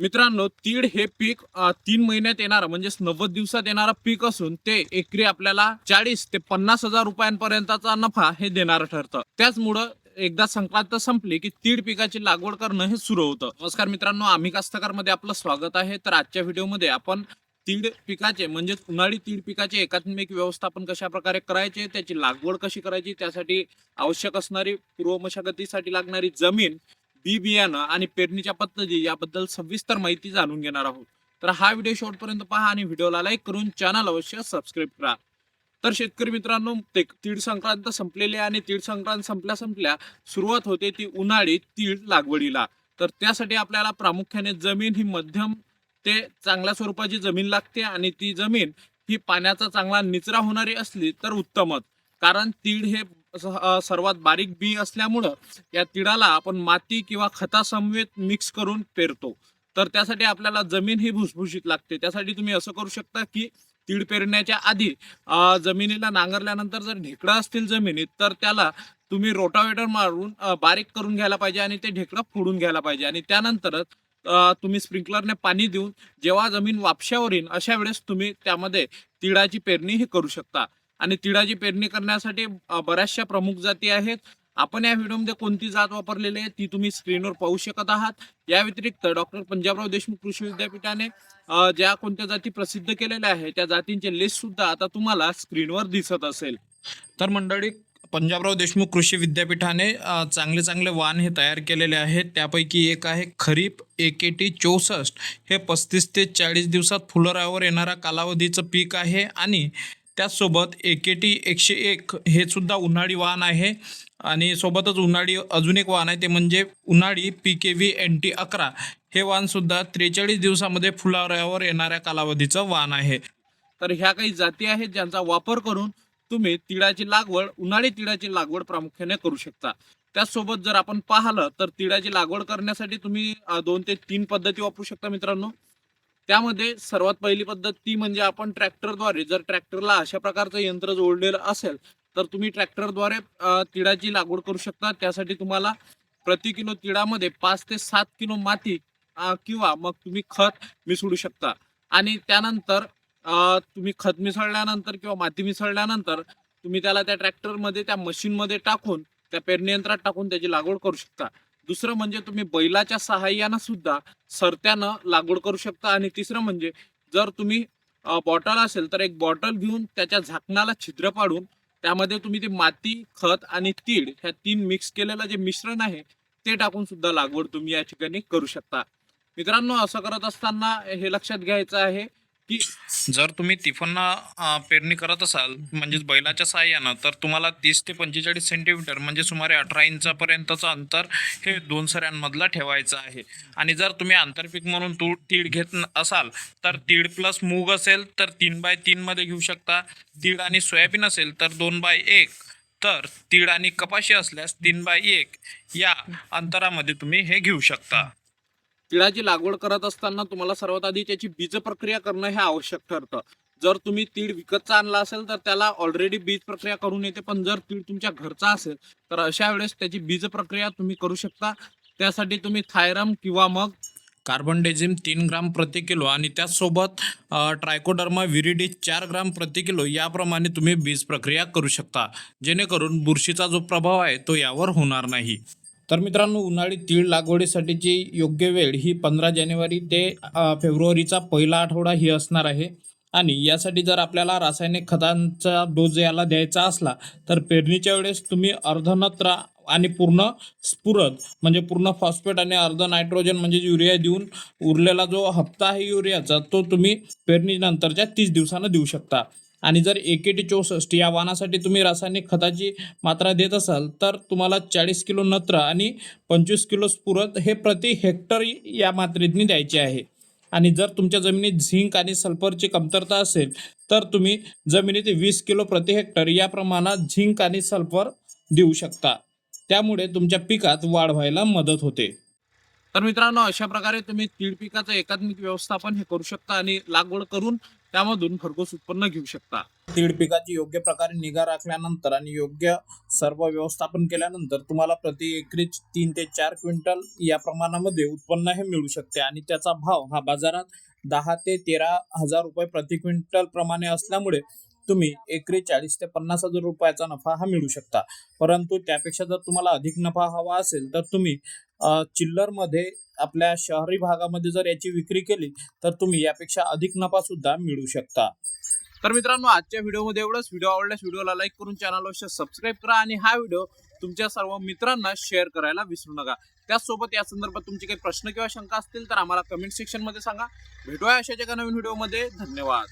मित्रांनो तीळ हे पीक तीन महिन्यात येणार म्हणजेच नव्वद दिवसात येणारं पीक असून ते एकरी आपल्याला चाळीस ते पन्नास हजार रुपयांपर्यंतचा नफा हे देणारं ठरतं. त्याचमुळं एकदा संक्रांत संपली की तीळ पिकाची लागवड करणं हे सुरू होतं. नमस्कार मित्रांनो आम्ही कास्तकारमध्ये आपलं स्वागत आहे. तर आजच्या व्हिडिओमध्ये आपण तीळ पिकाचे म्हणजे उन्हाळी तीळ पिकाचे एकात्मिक व्यवस्थापन कशा प्रकारे करायचे त्याची लागवड कशी करायची त्यासाठी आवश्यक असणारी पूर्व मशागतीसाठी लागणारी जमीन बी बियाणं आणि पेरणीच्या पद्धती याबद्दल सविस्तर माहिती जाणून घेणार आहोत. तर हा व्हिडिओ शेवटपर्यंत पहा आणि व्हिडिओला लाईक करून चॅनल अवश्य सबस्क्राईब करा. तर शेतकरी मित्रांनो ते तीळ संक्रांत संपलेली आणि तीळ संक्रांत संपल्या संपल्या सुरुवात होते ती उन्हाळी तीळ लागवडीला. तर त्यासाठी आपल्याला प्रामुख्याने जमीन ही मध्यम ते चांगल्या स्वरूपाची जमीन लागते आणि ती जमीन ही पाण्याचा चांगला निचरा होणारी असली तर उत्तमच. कारण तीळ हे सर्वात बारीक बी असल्यामुळं या तिळाला आपण माती किंवा खतासमवेत मिक्स करून पेरतो. तर त्यासाठी आपल्याला जमीन ही भुसभुशीत लागते. त्यासाठी तुम्ही असं करू शकता की तीळ पेरण्याच्या आधी जमिनीला नांगरल्यानंतर जर ढेकळं असतील जमिनीत तर त्याला तुम्ही रोटावेटर मारून बारीक करून घ्यायला पाहिजे आणि ते ढेकळं फोडून घ्यायला पाहिजे. आणि त्यानंतरच तुम्ही स्प्रिंकलरने पाणी देऊन जेव्हा जमीन वापशावर येईल अशा वेळेस तुम्ही त्यामध्ये तिळाची पेरणी ही करू शकता. आणि तिळाची पेरणी करण्यासाठी बऱ्याचशा प्रमुख जाती आहेत. आपण या व्हिडिओमध्ये कोणती जात वापरलेली आहे ती तुम्ही स्क्रीनवर पाहू शकत आहात. या व्यतिरिक्त डॉक्टर पंजाबराव देशमुख कृषी विद्यापीठाने ज्या कोणत्या जाती प्रसिद्ध केलेल्या आहेत त्या जातींचे लिस्ट सुद्धा आता तुम्हाला स्क्रीनवर दिसत असेल. तर मंडळी पंजाबराव देशमुख कृषी विद्यापीठाने चांगले चांगले वाण हे तयार केलेले आहेत. त्यापैकी एक आहे खरीप एकेटी टी चौसष्ट. हे पस्तीस ते चाळीस दिवसात फुलरावर येणारा कालावधीचं पीक आहे आणि त्याचसोबत एकेटी एकशे एक हे सुद्धा उन्हाळी वाहन आहे. आणि सोबतच उन्हाळी अजून एक वाहन आहे ते म्हणजे उन्हाळी P K V N T अकरा. हे वाहनसुद्धा त्रेचाळीस दिवसामध्ये फुलाऱ्यावर येणाऱ्या कालावधीचं वाहन आहे. तर ह्या काही जाती आहेत ज्यांचा वापर करून तुम्ही तिळाची लागवड उन्हाळी तिळाची लागवड प्रामुख्याने करू शकता. त्याचसोबत जर आपण पाहिलं तर तिळाची लागवड करण्यासाठी तुम्ही दोन ते तीन पद्धती वापरू शकता मित्रांनो. त्यामध्ये सर्वात पहिली पद्धत ती म्हणजे आपण ट्रॅक्टरद्वारे जर ट्रॅक्टरला अशा प्रकारचं यंत्र जोडलेलं असेल तर तुम्ही ट्रॅक्टरद्वारे तिळाची लागवड करू शकता. त्यासाठी तुम्हाला प्रति किलो तिळामध्ये पाच ते सात किलो माती किंवा मग तुम्ही खत मिसळू शकता. आणि त्यानंतर तुम्ही खत मिसळल्यानंतर किंवा माती मिसळल्यानंतर तुम्ही त्याला त्या ट्रॅक्टरमध्ये त्या मशीनमध्ये टाकून त्या पेरणी यंत्रात टाकून त्याची लागवड करू शकता. दुसरं म्हणजे तुम्ही बैलाच्या सहाय्यानं सुद्धा सरत्यानं लागवड करू शकता. आणि तिसरं म्हणजे जर तुम्ही बॉटल असेल तर एक बॉटल घेऊन त्याच्या झाकणाला छिद्र पाडून त्यामध्ये तुम्ही ती माती खत आणि तीळ ह्या तीन मिक्स केलेलं जे मिश्रण आहे ते टाकून सुद्धा लागवड तुम्ही या ठिकाणी करू शकता. मित्रांनो असं करत असताना हे लक्षात घ्यायचं आहे की जर तुम्ही तिफांना पेरणी करत असाल म्हणजेच बैलाच्या साहाय्यानं तर तुम्हाला तीस ते पंचेचाळीस सेंटीमीटर म्हणजे सुमारे अठरा इंचापर्यंतचं अंतर हे दोन सऱ्यांमधला ठेवायचं आहे. आणि जर तुम्ही आंतरपीक म्हणून तू तीळ घेत न- असाल तर तीळ प्लस मूग असेल तर तीन बाय तीनमध्ये घेऊ शकता. तीळ आणि सोयाबीन असेल तर दोन बाय एक. तर तीळ आणि कपाशी असल्यास तीन बाय एक या अंतरामध्ये तुम्ही हे घेऊ शकता. तिळाची लागवड करत असताना तुम्हाला सर्वात आधी त्याची बीज प्रक्रिया करणं हे आवश्यक ठरतं. जर तुम्ही तीळ विकतचा आणला असेल तर त्याला ऑलरेडी बीज प्रक्रिया करून येते. पण जर तीळ तुमच्या घरचा असेल तर अशा वेळेस त्याची बीज प्रक्रिया तुम्ही करू शकता. त्यासाठी तुम्ही थायरम किंवा मग कार्बन डेझिम तीन ग्राम प्रति किलो आणि त्याचसोबत ट्रायकोडर्मा विरिडी चार ग्राम प्रति किलो याप्रमाणे तुम्ही बीज प्रक्रिया करू शकता. जेणेकरून बुरशीचा जो प्रभाव आहे तो यावर होणार नाही. तर मित्रांनो उन्हाळी तीळ लागवडीसाठीची योग्य वेळ ही पंधरा जानेवारी ते फेब्रुवारीचा पहिला आठवडा ही असणार आहे. आणि यासाठी जर आपल्याला रासायनिक खतांचा डोस याला द्यायचा असला तर पेरणीच्या वेळेस तुम्ही अर्धनत्र आणि पूर्ण स्फुरद म्हणजे पूर्ण फॉस्फेट आणि अर्ध नायट्रोजन म्हणजे युरिया देऊन उरलेला जो हप्ता आहे युरियाचा तो तुम्ही पेरणीनंतरच्या तीस दिवसानं देऊ शकता. आणि जर एकेटी चौसष्ट या वाहनासाठी तुम्ही रासायनिक खताची मात्रा देत असाल तर तुम्हाला चाळीस किलो नत्र आणि पंचवीस किलो स्फुरत हे प्रति हेक्टर या मात्रेतनी द्यायचे आहे. आणि जर तुमच्या जमिनीत झिंक आणि सल्फरची कमतरता असेल तर तुम्ही जमिनीत वीस किलो प्रति हेक्टर या प्रमाणात झिंक आणि सल्फर देऊ शकता. त्यामुळे तुमच्या पिकात वाढ व्हायला मदत होते. तर मित्रांनो अशा प्रकारे तुम्ही तीळ पिकाचं एकात्मिक व्यवस्थापन हे करू शकता आणि लागवड करून त्यामधून भरघोस उत्पन्न घेऊ शकता. तीळ पिकाची योग्य प्रकारे निगा राखल्यानंतर आणि योग्य सर्व व्यवस्थापन केल्यानंतर तुम्हाला प्रति एकरी तीन ते चार क्विंटल या प्रमाणामध्ये उत्पन्न हे मिळू शकते. आणि त्याचा भाव हा बाजारात दहा ते तेरा हजार रुपये प्रति क्विंटल प्रमाणे असल्यामुळे तुम्ही एकरी चाळीस ते पन्नास हजार रुपयाचा नफा हा मिळू शकता. परंतु त्यापेक्षा जर तुम्हाला अधिक नफा हवा असेल तर तुम्ही चिल्लरमध्ये आपल्या शहरी भागामध्ये जर याची विक्री केली तर तुम्ही यापेक्षा अधिक नफा सुद्धा मिळू शकता. तर मित्रांनो आजच्या व्हिडिओमध्ये एवढंच. व्हिडिओ आवडल्यास व्हिडिओला लाईक करून चॅनल अवश्य सबस्क्राईब करा आणि हा व्हिडिओ तुमच्या सर्व मित्रांना शेअर करायला विसरू नका. त्याचसोबत या संदर्भात तुमचे काही प्रश्न किंवा शंका असतील तर आम्हाला कमेंट सेक्शनमध्ये सांगा. भेटूया अशाच्या एका नवीन व्हिडिओमध्ये. धन्यवाद.